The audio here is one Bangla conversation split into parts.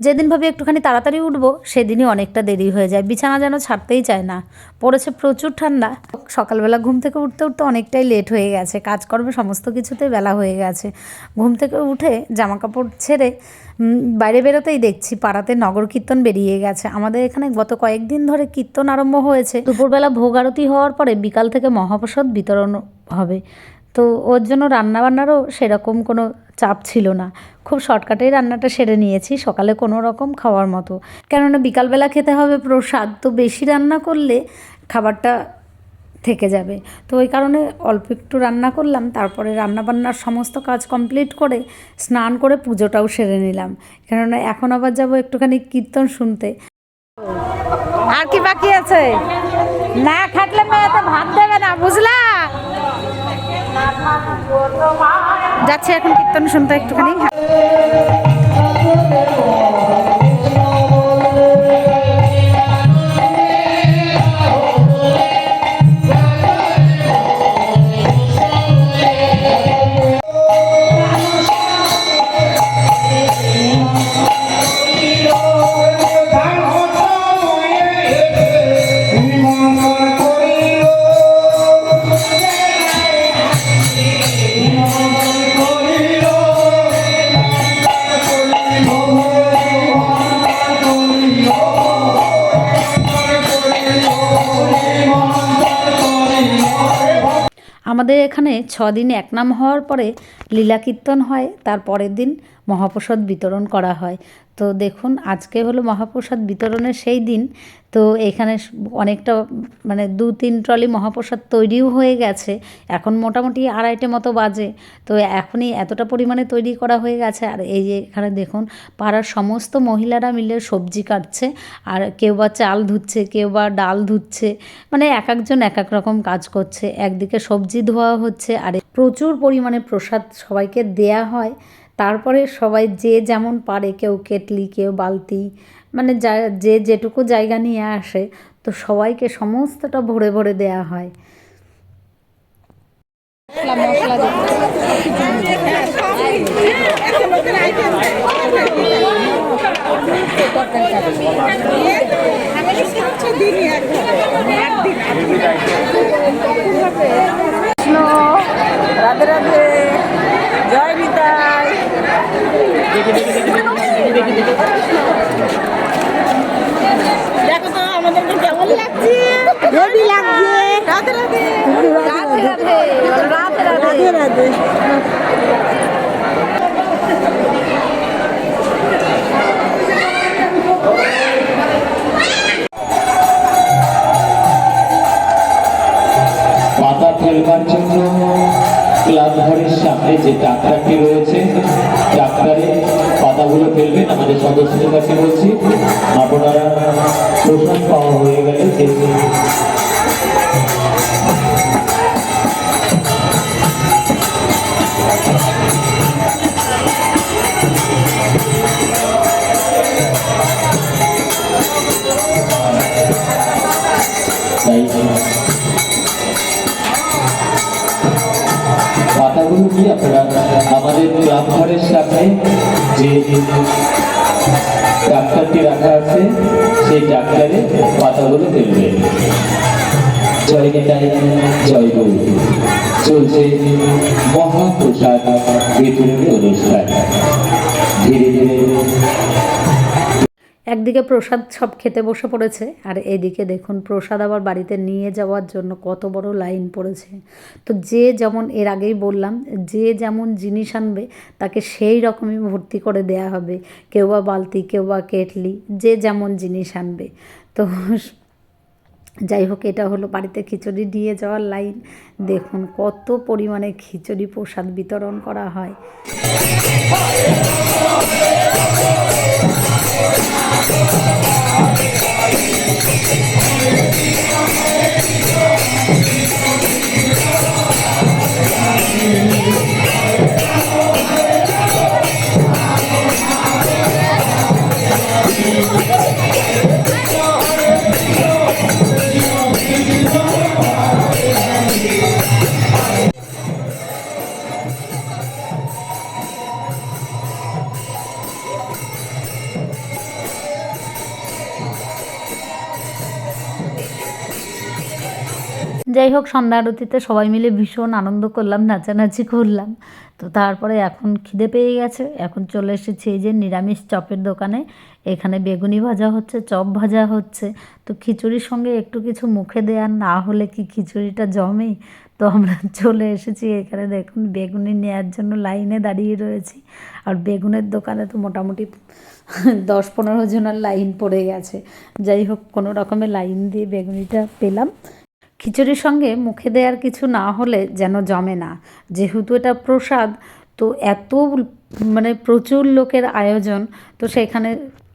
যেদিন ভাবি একটুখানি তাড়াতাড়ি উঠবো, সেদিনই অনেকটা দেরি হয়ে যায়। বিছানা যেন ছাড়তেই চায় না। পড়েছে প্রচুর ঠান্ডা। সকালবেলা ঘুম থেকে উঠতে উঠতে অনেকটাই লেট হয়ে গেছে। কাজকর্মে সমস্ত কিছুতে বেলা হয়ে গেছে। ঘুম থেকে উঠে জামা কাপড় ছেড়ে বাইরে বেরোতেই দেখছি পাড়াতে নগর কীর্তন বেরিয়ে গেছে। আমাদের এখানে গত কয়েকদিন ধরে কীর্তন আরম্ভ হয়েছে। দুপুরবেলা ভোগ আরতি হওয়ার পরে বিকাল থেকে মহাপ্রসাদ বিতরণ হবে। তো ওর জন্য রান্নাবান্নারও সেরকম কোনো চাপ ছিল না। খুব শর্টকাটেই রান্নাটা সেরে নিয়েছি, সকালে কোনো রকম খাওয়ার মতো। কেননা বিকালবেলা খেতে হবে প্রসাদ, তো বেশি রান্না করলে খাবারটা থেকে যাবে। তো ওই কারণে অল্প একটু রান্না করলাম, তারপরে রান্নাবান্নার সমস্ত কাজ কমপ্লিট করে স্নান করে পুজোটাও সেরে নিলাম। কেননা এখন আবার যাব একটুখানি কীর্তন শুনতে। আর কি বাকি আছে? না খাটলে মেয়েতে ভাত দেবে না, বুঝলা? যাচ্ছি এখন কীর্তন শুনতে একটুখানি। আমাদের এখানে ছ দিন এক নাম হওয়ার পরে লীলা কীর্তন হয়, তার পরের দিন মহাপ্রসাদ বিতরণ করা হয়। তো দেখুন, আজকে হলো মহাপ্রসাদ বিতরণের সেই দিন। তো এখানে অনেকটা মানে দু তিন ট্রলি মহাপ্রসাদ তৈরিও হয়ে গেছে। এখন মোটামুটি আড়াইটে মতো বাজে। তো এখনই এতটা পরিমাণে তৈরি করা হয়ে গেছে। আর এই যে এখানে দেখুন, পাড়ার সমস্ত মহিলারা মিলে সবজি কাটছে। আর কেউ বা চাল ধুচ্ছে, কেউ বা ডাল ধুচ্ছে। মানে এক একজন এক এক রকম কাজ করছে। একদিকে সবজি ধোয়া হচ্ছে। আর প্রচুর পরিমাণে প্রসাদ সবাইকে দেয়া হয়। তারপরে সবাই যে যেমন পারে, কেউ কেটলি, কেউ বালতি মানে যা, যে যেটুকু জায়গা নিয়ে আসে, তো সবাইকে সমস্তটা ভরে ভরে দেয়া হয়। রাধে রাধে, জয় নিতাই দেখো তো আমাদেরকে কেমন লাগছে? হেভি লাগছে। রাধে রাধে। রাধে রাধে। রাধে রাধে। রাধে পাতা ফেলবার জন্য ক্লাব ঘরের সামনে যে ট্রাক্টরটি রয়েছে ট্রাক্টরে পাতাগুলো ফেলবেন। আমাদের সদস্যদের কাছে বলছি আপনারা প্রশ্ন পাওয়া হয়ে গেলে কি আপনারা আমাদের ক্লাব ঘরের সামনে যে ট্রাক্টরটি রাখা আছে, সেই ট্রাক্টরে পাতাগুলো ফেলবেন জয় নিতাই জয় গৌর। চলছে মহাপ্রসাদ বিতরণী অনুষ্ঠান। ধীরে ধীরে একদিকে প্রসাদ সব খেতে বসে পড়েছে, আর এদিকে দেখুন প্রসাদ আবার বাড়িতে নিয়ে যাওয়ার জন্য কত বড় লাইন পড়েছে। তো যে যেমন এর আগেই বললাম, যে যেমন জিনিস আনবে, তাকে সেই রকমই ভর্তি করে দেয়া হবে। কেউ বা বালতি, কেউ বা কেটলি, যে যেমন জিনিস আনবে। তো যাই হোক, এটা হলো বাড়িতে খিচুড়ি দিয়ে যাওয়ার লাইন। দেখুন কত পরিমাণে খিচুড়ি প্রসাদ বিতরণ করা হয়। যাই হোক, সন্ধ্যা আরতিতে সবাই মিলে ভীষণ আনন্দ করলাম, নাচানাচি করলাম। তো তারপরে এখন খিদে পেয়ে গেছে। এখন চলে এসেছি এই যে নিরামিষ চপের দোকানে। এখানে বেগুনি ভাজা হচ্ছে, চপ ভাজা হচ্ছে। তো খিচুড়ির সঙ্গে একটু কিছু মুখে দেওয়া না হলে কি খিচুড়িটা জমে? তো আমরা চলে এসেছি এখানে দেখুন, বেগুনি নেওয়ার জন্য লাইনে দাঁড়িয়ে রয়েছি। আর বেগুনের দোকানে তো মোটামুটি দশ পনেরো জনের লাইন পড়ে গেছে। যাই হোক, কোনো রকমের লাইন দিয়ে বেগুনিটা পেলাম। খিচুড়ির সঙ্গে মুখে দেওয়ার কিছু না হলে যেন জমে না। যেহেতু এটা প্রসাদ, তো এত মানে প্রচুর লোকের আয়োজন, তো সেখানে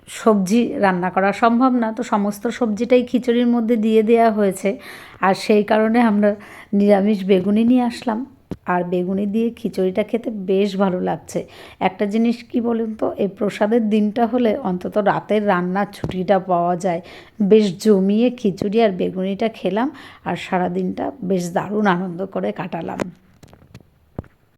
সবজি রান্না করা সম্ভব না। তো সমস্ত সবজিটাই খিচুড়ির মধ্যে দিয়ে দেওয়া হয়েছে। আর সেই কারণে আমরা নিরামিষ বেগুনি নিয়ে আসলাম। আর বেগুনি দিয়ে খিচুড়িটা খেতে বেশ ভালো লাগছে। একটা জিনিস কি বলুন তো, এই প্রসাদের দিনটা হলে অন্তত রাতের রান্নার ছুটিটা পাওয়া যায়। বেশ জমিয়ে খিচুড়ি আর বেগুনিটা খেলাম আর সারা দিনটা বেশ দারুণ আনন্দ করে কাটালাম।